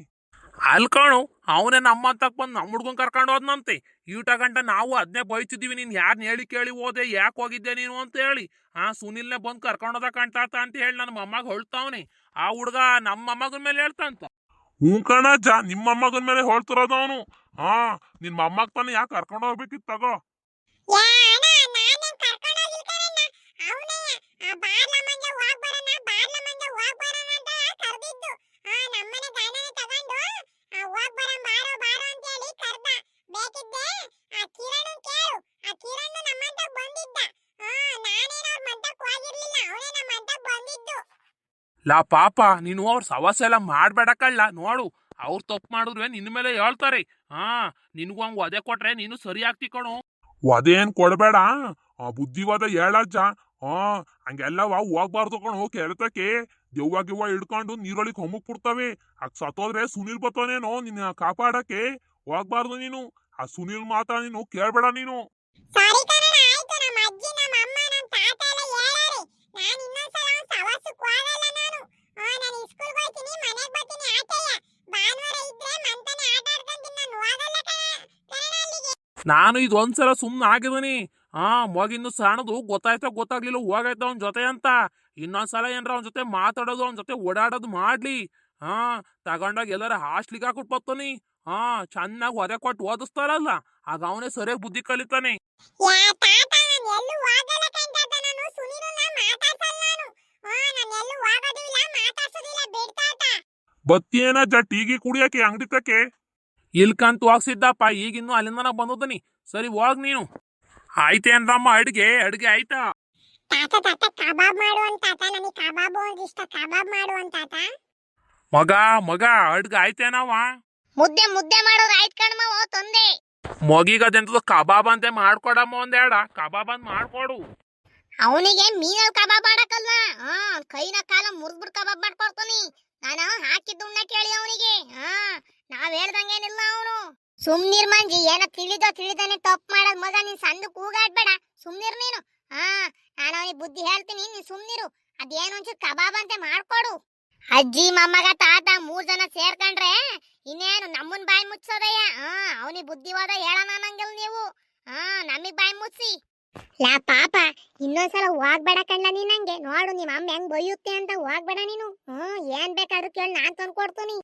ಅಲ್ಕಣು ಅವನೇ ನಮ್ಮ ಅಂತಕ್ ಬಂದು ನಮ್ಮ ಹುಡ್ಗನ್ ಕರ್ಕೊಂಡು ಹೋದ್ನಂತೆ. ಈಟ ಗಂಟ ನಾವು ಅದನ್ನೇ ಬೈತಿದ್ದೀವಿ ನೀನು ಯಾರನ್ನ ಹೇಳಿ ಕೇಳಿ ಹೋದೆ ಯಾಕೆ ಹೋಗಿದ್ದೆ ನೀನು ಅಂತ ಹೇಳಿ. ಆ ಸುನಿಲ್ನೇ ಬಂದು ಕರ್ಕೊಂಡೋದ ಕಂಟಾತ ಅಂತ ಹೇಳಿ ನನ್ನ ಮೊಮ್ಮಗ ಹೊಳ್ತಾವನಿ. ಆ ಹುಡ್ಗ ನಮ್ಮ ಮೊಮ್ಮಗನ ಮೇಲೆ ಹೇಳ್ತಂತ. ಹ್ಞೂ ಕಣ ಜ ನಿಮ್ಮ ಮೊಮ್ಮಗನ ಮೇಲೆ ಹೇಳ್ತಿರೋದು ಅವನು. ಹಾ ನಿನ್ ಮೊಮ್ಮಗ್ ತಾನೆ ಯಾಕೆ ಕರ್ಕೊಂಡು ಹೋಗ್ಬೇಕಿತ್ತು ತಗೋ. ಆ ಕಿರಣ್ ಕೇಳು. ಆ ಕಿರಣ್ ನಮ್ಮಂತ ಬಂದಿದ್ದ. ಆ ನಾನೇನ ಅವ್ರ ಮಂತಕ್ ಹೋಗಿರ್ಲಿಲ್ಲ. ಅವನೇ ನಮ್ಮ ಮಂತಕ್ ಬಂದಿದ್ದು. ಲಾ ಪಾಪ ನೀನು ಅವ್ರ ಸವಾಸ ಎಲ್ಲ ಮಾಡ್ಬೇಡ ಕಳ್ಳ. ನೋಡು ಅವ್ರು ತಪ್ಪು ಮಾಡಿದ್ರೆ ನಿನ್ನ ಮೇಲೆ ಹೇಳ್ತಾರೆ. ಹಾ ನಿನಗೂ ಹಂಗೆ ಒದೆ ಕೊಟ್ರೆ ನೀನು ಸರಿ ಆಗ್ತಿ ಕಣು. ಅದೇನ್ ಕೊಡ್ಬೇಡ. ಆ ಬುದ್ಧಿವಾದ ಹೇಳಜ್ಜ. ಹಾ ಹಂಗೆಲ್ಲವ ಹೋಗ್ಬಾರ್ದು ಕಣು ಕೆರೆತಕ್ಕೆ ದೆವ್ವ ಗಿವ್ವ ಹಿಡ್ಕೊಂಡು ನೀರೊಳಗೆ ಹೊಮ್ಮಕ್ ಬಿಡ್ತವೆ ಅಕ್ ಸತ್ತೋದ್ರೆ ಸುನೀಲ್ ಬತ್ತವನೇನೋ ನಿನ್ನ ಕಾಪಾಡಕ್ಕೆ. ಹೋಗ್ಬಾರ್ದು ನೀನು. ಆ ಸುನೀಲ್ ಮಾತ ನೀನು ಕೇಳ್ಬೇಡ ನೀನು. ನಾನು ಇನ್ನೊಂದ್ಸಲ ಅವ್ನ್ ಸವಾಸಕ್ಕೆ ಹೋಗಲ್ಲ ನಾನು. ಆ ನಾನು ಸ್ಕೂಲ್ಗೆ ಹೋಗ್ತೀನಿ ಮನೆಗೆ ಬರ್ತೀನಿ ಆಟಯ್ಯ ಭಾನುವಾರ ಇದ್ರೆ ಮಂತಾನೆ ಆಟ ನಾನು ಹೋಗಲ್ಲ ಕಣ ಕಣ ಅಲ್ಲಿಗೆ. ನಾನು ಇದು ಒಂದ್ಸಲ ಸುಮ್ಮನೆ ಆಗಿದೀನಿ ಹಾ ಮಗಿನ್ನು ಸಣ್ಣದು ಗೊತ್ತಾಯ್ತಾ ಗೊತ್ತಾಗ್ಲಿಲ್ಲ ಹೋಗಾಯ್ತ ಅವನ ಜೊತೆ ಅಂತ. ಇನ್ನೊಂದ್ಸಲ ಏನ್ರ ಅವನ ಜೊತೆ ಮಾತಾಡೋದು ಅವನ ಜೊತೆ ಓಡಾಡೋದು ಮಾಡ್ಲಿ. ಹಾ ತಗೊಂಡಾಗ ಎಲ್ಲಾರ ಹಾಸ್ಟ್ಲಿಗೆ ಹಾಕೊಟ್ ಬರ್ತಾನಿ ಹಾ ಚೆನ್ನಾಗಿ ಹೊರೆ ಕೊಟ್ಟು ಓದಿಸ್ತಾರಲ್ಲ ಆಗ ಅವನೇ ಸರಿಯಾಗಿ ಬುದ್ಧಿ ಕಲಿತಾನೆ. ಬತ್ತಿಯೇನ ಬತ್ತಿಯೇನಜ್ಜ ಟೀಗಿ ಕುಡಿಯಕ್ಕೆ ಅಂಗಡಿ ತಕ್ಕೆ ಇಲ್ಕಂತ ಹೋಗ್ಸಿದ್ದಪ್ಪ ಈಗಿನ್ನು ಅಲ್ಲಿಂದ ಬಂದದನಿ. ಸರಿ ಹೋಗ್ ನೀನು. ಆಯ್ತೇನ್ರಮ್ಮ ಅಡ್ಗೆ ಅಡ್ಗೆ ಆಯ್ತಾ? ತಾತ ತಾತ ಕಬಾಬ್ ಮಾಡು ಅಂತ ತಾತ ನನಗೆ ಕಬಾಬು ಅಂದ್ರೆ ಇಷ್ಟ ಕಬಾಬ್ ಮಾಡು ಅಂತ ತಾತ ಮಗ ಮಗ ಅಡ್ಗೆ ಆಯ್ತೇನವ ಮುದ್ದೆ ಮುದ್ದೆ ಮಾಡೋರು ಆಯ್ತು ಕಣ್ಮವ ತಂದೆ. ಮಗಿಗದೆಂತದ ಕಬಾಬ್ ಅಂತೆ ಮಾಡ್ಕೊಡಮ್ಮ ಒಂದೇಡ ಕಬಾಬ್ ಅಂತ ಮಾಡ್ಕೊಡು. ಅವನಿಗೆ ಮೀನಲ್ಲಿ ಕಬಾಬ್ ಮಾಡಕ್ಕಲ್ಲ ಹಾ ಕೈನ ಕಾಲ ಮುರಿದ್ಬಿಟ್ಟು ಕಬಾಬ್ ಮಾಡ್ಕೊಡ್ತಾನಿ ನಾನು ಹಾಕಿದ್ದುಣ್ಣ ಕೇಳಿ ಅವನಿಗೆ. ಹಾ ನಾವ್ ಹೇಳ್ದಂಗೇನಿಲ್ಲ ಅವನು. ಸುಮ್ನಿರ್ ಮಂಜಿ ಏನೋ ತಿಳಿದೋ ತಿಳಿದಾನೆ ತಪ್ಪು ಮಾಡೋದ್ ಮಗ ನೀನ್ ಸಂದು ಕೂಗಾಡ್ಬೇಡ. ಸುಮ್ನಿರ್ ನೀನು. ಹಾ ನಾನು ಅವನಿಗೆ ಬುದ್ಧಿ ಹೇಳ್ತೀನಿ ನೀನ್ ಸುಮ್ನಿರು ಅದೇನು ಒಂಚೂರು ಕಬಾಬ್ ಅಂತೆ ಮಾಡ್ಕೊಡು. ಅಜ್ಜಿ ಮೊಮ್ಮಗ ತಾತ ಮೂರ್ ಜನ ಸೇರ್ಕೊಂಡ್ರೆ ಇನ್ನೇನು ನಮ್ಮನ್ ಬಾಯಿ ಮುಚ್ಚೋದಯ್ಯ ಹಾ ಅವನಿ ಬುದ್ಧಿವಾದ ಹೇಳೋಣ ಅನ್ನಂಗಿಲ್ಲ ನೀವು. ಹಾ ನಮಿಗ್ ಬಾಯಿ ಮುಚ್ಚಿ ಲಾ ಪಾಪ, ಇನ್ನೊಂದ್ಸಲ ಹೋಗ್ಬೇಡ ಕಣ್ಣ ನೀನ್ ನಂಗೆ. ನೋಡು ನಿಮ್ಮ ಅಮ್ಮ ಹೆಂಗ್ ಬೈಯುತ್ತೆ ಅಂತ ಹೋಗ್ಬೇಡ ನೀನು. ಹ್ಮ್ ಏನ್ ಬೇಕಾದ್ರೂ ಕೇಳಿ ನಾನ್ ತಂದ್ಕೊಡ್ತೀನಿ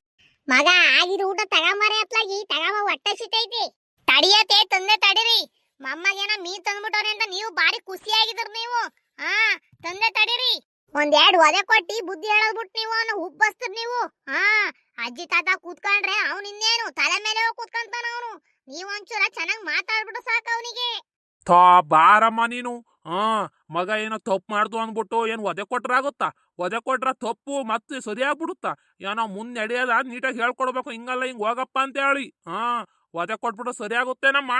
ಮಗ ಆಗಿದ ಊಟ ತಗೊಂಬಾರೆ ಅತ್ಲಾಗಿ ತಗೊಂಬ, ಹೊಟ್ಟೆ ಸಿಟ್ಟೈತಿ. ತಡಿಯತ್ತೆ, ತಂದೆ ತಡಿರಿ. ಮಮ್ಮಗೇನ ಮೀನ್ ತಂದ್ಬಿಟ್ಟವ್ರೆ ಅಂತ ನೀವು ಬಾರಿ ಖುಷಿಯಾಗಿದ್ರು ನೀವು. ಹಾ ಒಂದೆರಡು ಒದೆ ಕೊಟ್ಟಿ ಬುದ್ಧಿ ಹೇಳೋದ್ ಬಿಟ್ಟು ನೀವು ಅನ್ನೋ ಉಬ್ಬಸ್ತರ್ ನೀವು. ಹಾ ಅಜ್ಜಿ ತಾತ ಕೂತ್ಕೊಂಡ್ರೆ ಅವ್ನ್ ಇನ್ನೇನು ತಲೆ ಮೇಲೆ ಹೋಗಿ ಕೂತ್ಕೊಂತಾನ ಅವನು. ನೀವು ಒಂಚೂರ ಚೆನ್ನಾಗಿ ಮಾತಾಡ್ಬಿಟ್ಟು ಸಾಕು ಅವನಿಗೆ. ಥಾ ಬಾರಮ್ಮ ನೀನು. ಹಾ ಮಗ ಏನೋ ತಪ್ಪು ಮಾಡ್ದು ಅಂದ್ಬಿಟ್ಟು ಏನು ಒದೆ ಕೊಟ್ರಾಗುತ್ತಾ ಒದೆ ಕೊಟ್ರ ತಪ್ಪು ಮತ್ತೆ ಸರಿಯಾಗ್ಬಿಡುತ್ತಾ? ಏನೋ ಮುಂದೆ ನಡೆಯಲ್ಲ ನೀಟಾಗಿ ಹೇಳ್ಕೊಡ್ಬೇಕು. ಹಿಂಗಲ್ಲ ಹಿಂಗ್ ಹೋಗಪ್ಪ ಅಂತ ಹೇಳಿ. ಹಾ ಒದೆ ಕೊಟ್ಬಿಟ್ಟು ಸರಿಯಾಗುತ್ತೇನಮ್ಮ?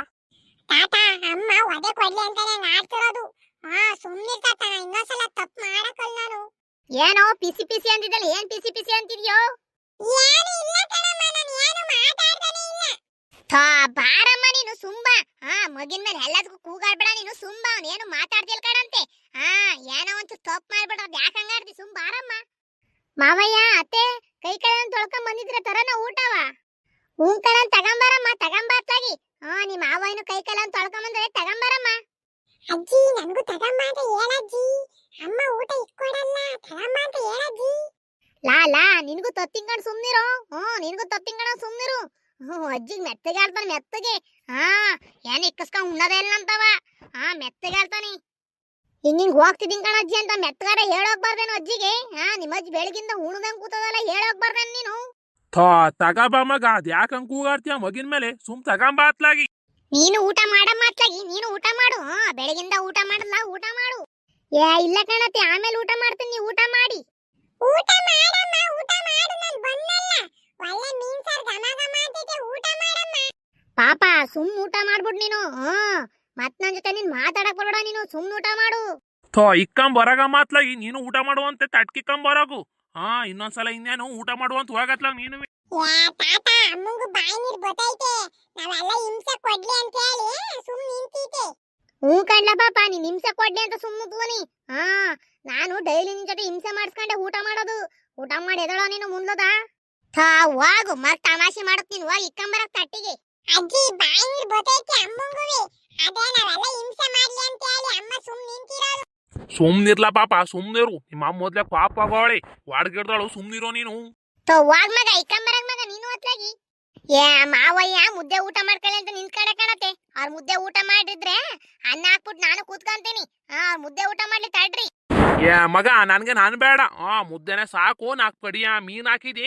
ತಾತ ಅಮ್ಮ ಒದೆ ಕೊಡ್ಲಿ ಅಂತಾನೆ ನಾಡ್ತಿರೋದು ಹಾ ಸುಮ್ಮನೆ ತಾತ ಇನ್ನೊಂದ್ಸಲ ತಪ್ಪು ಮಾಡಕ್ಕಲ್ಲ ನಾನು. ಏನೋ ಪಿಸಿ ಪಿಸಿ ಅಂದಿದ್ದಲ್ಲ ಏನ್ ಪಿಸಿ ಪಿಸಿ ಅಂತಿದ್ಯೋ? ಏನು ಇಲ್ಲ ಕಣಮ್ಮ ನಾನು ಏನು ಮಾತಾಡ್ತಾನೆ ಇಲ್ಲ. ಥಾ ಬಾರಮ್ಮ ನೀನು ಸುಂಬ. ಹಾ ಮಗಿನ ಮೇಲೆ ಎಲ್ಲದಕ್ಕೂ ಕೂಗಾಡ್ಬೇಡ ನೀನು ಸುಂಬ. ಏನು ಮಾತಾಡ್ತಿಲ್ ಕಣಂತೆ. ಹಾ ಏನೋ ಒಂಚೂರು ತಪ್ಪು ಮಾಡ್ಬೇಡ ಅದ್ ಯಾಕೆ ಹಂಗಾಡ್ತಿ ಸುಮ್ ಬಾರಮ್ಮ ಮಾವಯ್ಯ ಅತ್ತೆ ಕೈ ಕಾಲನ್ನ ತೊಳ್ಕೊಂಡ್ ಬಂದಿದ್ರೆ ತರನ ಊಟವ? ಹ್ಞೂ ಕಣನ್ ತಗೊಂಬಾರಮ್ಮ ತಗೊಂಬಾರ್ತಾಗಿ ಹಾ ನಿಮ್ಮ ಮಾವಯ್ಯನು ಕೈ ಕಾಲನ್ನ ತೊಳ್ಕೊಂಡ್ ಬಂದ್ರೆ ತಗೊಂಬಾರಮ್ಮ. ಅಜ್ಜಿ ನನಗೂ ತಗಮ್ಮ ಅಂತ ಹೇಳಜ್ಜಿ. ಅಮ್ಮ ಊಟ ಇಕ್ಕೊಡಲ್ಲ ತಗಮ್ಮ ಅಂತ ಹೇಳಜ್ಜಿ. ಲಾ ಲಾ ನಿನಗೂ ತತ್ತಿಂಗಣ ಸುಮ್ನಿರು. ಹ್ಞೂ ನಿನಗೂ ತತ್ತಿಂಗಣ ಸುಮ್ನಿರು. ಹ್ಞೂ ಅಜ್ಜಿಗೆ ಮೆತ್ತಗೆ ಆಡ್ತಾನೆ ಮೆತ್ತಗೆ. ಹಾ ಏನ್ ಇಕ್ಕಸ್ಕಾ ಉಣ್ಣದೇ ಇಲ್ಲ ಅಂತವ. ಹಾ ಮೆತ್ತಗೆ ಆಡ್ತಾನೆ. ಹಿಂಗಿಂಗ್ ಹಿಂಗ್ ಹೋಗ್ತಿದ್ದೀನಿ ಕಣ ಅಜ್ಜಿ ಅಂತ ಮೆತ್ತಗಾರ ಹೇಳೋಗ್ಬಾರ್ದೇನು ಅಜ್ಜಿಗೆ. ಹಾ ನಿಮ್ಮ ಅಜ್ಜಿ ಬೆಳಗಿಂದ ಉಣ್ದಂಗ್ ಕೂತದಲ್ಲ ಹೇಳೋಗ್ಬಾರ್ದೇನು ನೀನು? ಥೋ ತಗಬಾ ಮಗ ಅದ್ ಯಾಕಂಗ್ ಕೂಗಾಡ್ತೀಯ ಮಗಿನ ಮೇಲೆ? ಸುಮ್ ತಗೊಂಬ ಅತ್ಲಾಗಿ. ನೀನು ಊಟ ಮಾಡ ಮಾತ್ಲಾಗಿ ನೀನು ಊಟ ಮಾಡು. ಹಾ ಬೆಳಗಿಂದ ಊಟ ಮಾಡಲ್ಲ ಊಟ ಮಾಡು. ಏ ಇಲ್ಲ ಕಣತಿ ಆಮೇಲೆ ಊಟ ಮಾಡ್ತೀನಿ ನೀ ಊಟ ಮಾಡಿ. ಊಟ ಮಾಡಮ್ಮ ಊಟ ಮಾಡು ನಾನು ಬಂದಲ್ಲ. ಒಳ್ಳೆ ಮೀನ್ ಸಾರ್ ಘಮ ಘಮ ಅಂತಿದೆ ಊಟ ಮಾಡಮ್ಮ. ಪಾಪ ಸುಮ್ ಊಟ ಮಾಡ್ಬಿಡ್ ನೀನು ಹಾ ಮತ್ ನನ್ ಜೊತೆ ನೀನ್ ಮಾತಾಡಕ್ ಬರೋಣ ನೀನು ಸುಮ್ ಊಟ ಮಾಡು. ಥೋ ಇಕ್ಕಂ ಬರಗ ಮಾತ್ಲಾಗಿ ನೀನು ಊಟ ಮಾಡುವಂತೆ ತಟ್ಕಿಕ್ಕಂ ಬರಗು. ಹಾ ಇನ್ನೊಂದ್ಸಲ ಇನ್ನೇನು ಊಟ ಮಾಡುವಂತ ಹೋಗತ್ಲ ನೀನು. ಯಾ ತಾತ ಅಮ್ಮಂಗೂ ಬಾಯಿ ನೀರ್ ಬತ್ತೈತೆ ನಾವೆಲ್ಲ ಹಿಂಸೆ ಕೊಡ್ಲಿ ಅಂತ ಹೇಳಿ ಸುಮ್ ನಿಂತಿದ್ದೆ ಹ್ಞೂ ಕಣ್ಲ ಪಾಪ ನೀನ್ ಹಿಂಸೆ ಕೊಡ್ಲಿ ಅಂತ ಸುಮ್ಮನೆ ಹಾ ನಾನು ಡೈಲಿ ನಿನ್ ಜೊತೆ ಹಿಂಸೆ ಮಾಡಿಸ್ಕೊಂಡೆ ಊಟ ಮಾಡೋದು ಊಟ ಮಾಡಿ ಎದಳೋ ನೀನು ಮುಂದದ ಥಾ ಹೋಗು ಮತ್ ತಮಾಷೆ ಮಾಡಕ್ ನೀನು ಹೋಗಿ ಇಕ್ಕಂಬರಕ್ ತಟ್ಟಿಗೆ ಅಜ್ಜಿ ಬಾಯಿ ನೀರ್ ಬತ್ತೈತೆ ಅಮ್ಮಂಗುವೆ ಅದೇ ನಾವೆಲ್ಲ ಹಿಂಸೆ ಮಾಡ್ಲಿ ಅಂತ ಹೇಳಿ ಅಮ್ಮ ಸುಮ್ ನಿಂತಿರೋದು ಸುಮ್ನಿರ್ಲ ಪಾಪ ಸುಮ್ನಿರು ನಿಮ್ಮ ಅಮ್ಮ ಮೊದ್ಲೇ ಪಾಪ ಆಗೋಳೆ ವಾಡ್ಗಿಡ್ದಾಳು ಸುಮ್ನಿರೋ ನೀನು ಹೋಗ್ ಮಗ ಇಕ್ಕಂಬರಗ್ ಮಗ ನೀನು ಹೊತ್ಲಾಗಿ. ಏ ಮಾವಯ್ಯ ಮುದ್ದೆ ಊಟ ಮಾಡ್ಕೊಳ್ಳಿ ಅಂತ ನಿನ್ ಕಡೆ ಕಾಣತ್ತೆ. ಅವ್ರ ಮುದ್ದೆ ಊಟ ಮಾಡಿದ್ರೆ ಅನ್ನ ಹಾಕ್ಬಿಟ್ಟು ನಾನು ಕೂತ್ಕೊಂತೀನಿ. ಅವ್ರ ಮುದ್ದೆ ಊಟ ಮಾಡ್ಲಿ ತಡ್ರಿ. ಏ ಮಗ ನನ್ಗೆ ನಾನು ಬೇಡ. ಆ ಮುದ್ದೆನೆ ಸಾಕು ನಾಲ್ಕು ಕಡಿಯ ಮೀನ್ ಹಾಕಿದಿ.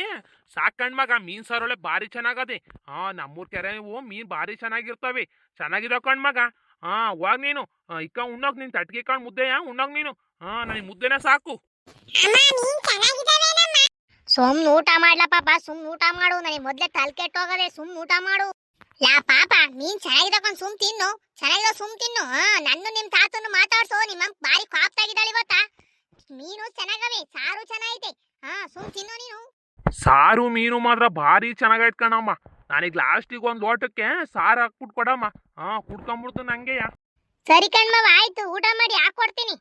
ಸಾಕಣ್ ಮಗ ಮೀನ್ ಸಾರೊಳೆ ಭಾರಿ ಚೆನ್ನಾಗದೆ. ಆ ನಮ್ಮೂರ್ ಕೆರೆ ಓ ಮೀನ್ ಭಾರಿ ಚೆನ್ನಾಗಿರ್ತವೆ. ಚೆನ್ನಾಗಿರೋ ಕಣ್ ಮಗ. ಹಾ ಹೋಗ್ ನೀನು. ಇಕ್ಕ ಉಣ್ಣೋಗ್ ನೀನ್ ತಟ್ಗೆ ಕಣ್ ಮುದ್ದೆಯ ಉಣ್ಣೋಗ್ ನೀನು. ಹಾ ನನಗೆ ಮುದ್ದೆನೆ ಸಾಕು. ಸುಮ್ನ ಊಟ ಮಾಡ್ಲ ಪಾಪ ಸುಮ್ನ ಊಟ ಮಾಡು. ನನಗೆ ಮೊದ್ಲೇ ತಲೆ ಕೆಟ್ಟೋಗದೆ ಸುಮ್ ಊಟ ಮಾಡು. ಯಾ ಪಾಪ ನೀನ್ ಚೆನ್ನಾಗಿದ್ದಕ್ಕೊಂದ್ ಸುಮ್ ತಿನ್ನು. ಚೆನ್ನಾಗಿರೋ ಸುಮ್ ತಿನ್ನು. ಹಾ ನನ್ನ ನಿಮ್ ತಾತನ ಮಾತಾಡ್ಸೋ. ನಿಮ್ಮ ಬಾರಿ ಕಾಪ್ತಾಗಿದ್ದಾಳೆ ಇವತ್ತಾ. ಮೀನು ಚೆನ್ನಾಗವೆ ಸಾರು ಚೆನ್ನಾಗೈತೆ. ಹಾ ಸುಮ್ ತಿನ್ನು ನೀನು. ಸಾರು ಮೀನು ಮಾತ್ರ ಭಾರಿ ಚೆನ್ನಾಗೈತ್ ಕಣಮ್ಮ. ನನಗೆ ಲಾಸ್ಟಿಗೆ ಒಂದು ಲೋಟಕ್ಕೆ ಸಾರು ಹಾಕ್ಬಿಟ್ಟು ಕೊಡಮ್ಮ. ಹಾ ಕುಡ್ಕೊಂಬಿಡ್ತು ನಂಗೆಯ. ಸರಿ ಕಣ್ಮವ ಆಯ್ತು. ಊಟ ಮಾಡಿ ಹಾಕೊಡ್ತೀನಿ